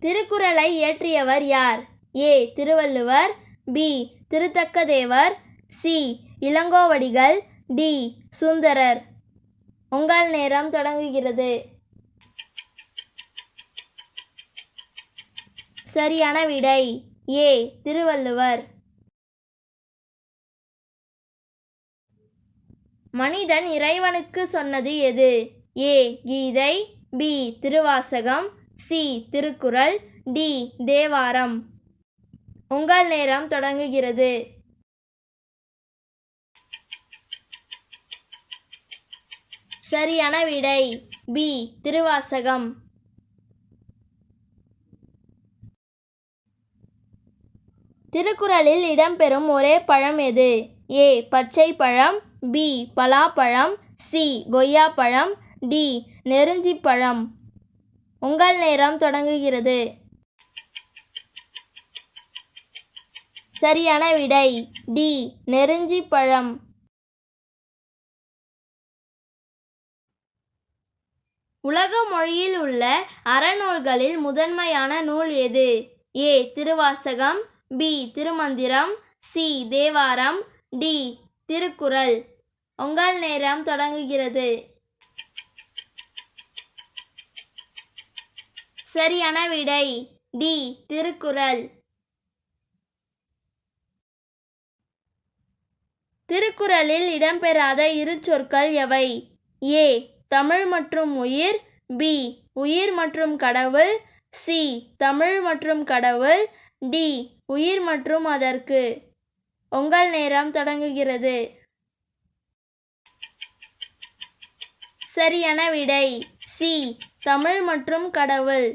திருக்குறளை இயற்றியவர் யார்? A. Thiruvalluvar B. Thiruthakkathevar C. Ilangovadigal D. Sundarar. உங்கள் நேரம் தொடங்குகிறது. சரியான விடை. ஏ. திருவள்ளுவர். மனிதன் இறைவனுக்கு சொன்னது எது? A. Geethai B. Thiruvasagam C Thirukkural. D Thevaram. உங்கள் நேரம் தொடங்குகிறது. சரியான விடை. பி திருவாசகம். திருக்குறளில் இடம்பெறும் ஒரே பழம் எது? ஏ பச்சை பழம். பி பலாப்பழம். சி கொய்யாப்பழம். டி நெருஞ்சிப்பழம். உங்கள் நேரம் தொடங்குகிறது. சரியான விடை. டி. நெருஞ்சி பழம். உலக மொழியில் உள்ள அறநூல்களில் முதன்மையான நூல் எது? A. Thiruvasagam. B. Thirumanthiram. C. Thevaram. D. Thirukkural. உங்கள் நேரம் தொடங்குகிறது. சரியான விடை. டி. திருக்குறள். திருக்குறளில் இடம்பெறாத இரு சொற்கள் எவை? ஏ. தமிழ் மற்றும் உயிர். பி. உயிர் மற்றும் கடவுள். சி. தமிழ் மற்றும் கடவுள். டி. உயிர் மற்றும் அதற்கு. உங்கள் நேரம் தொடங்குகிறது. சரியான விடை. சி. தமிழ் மற்றும் கடவுள்.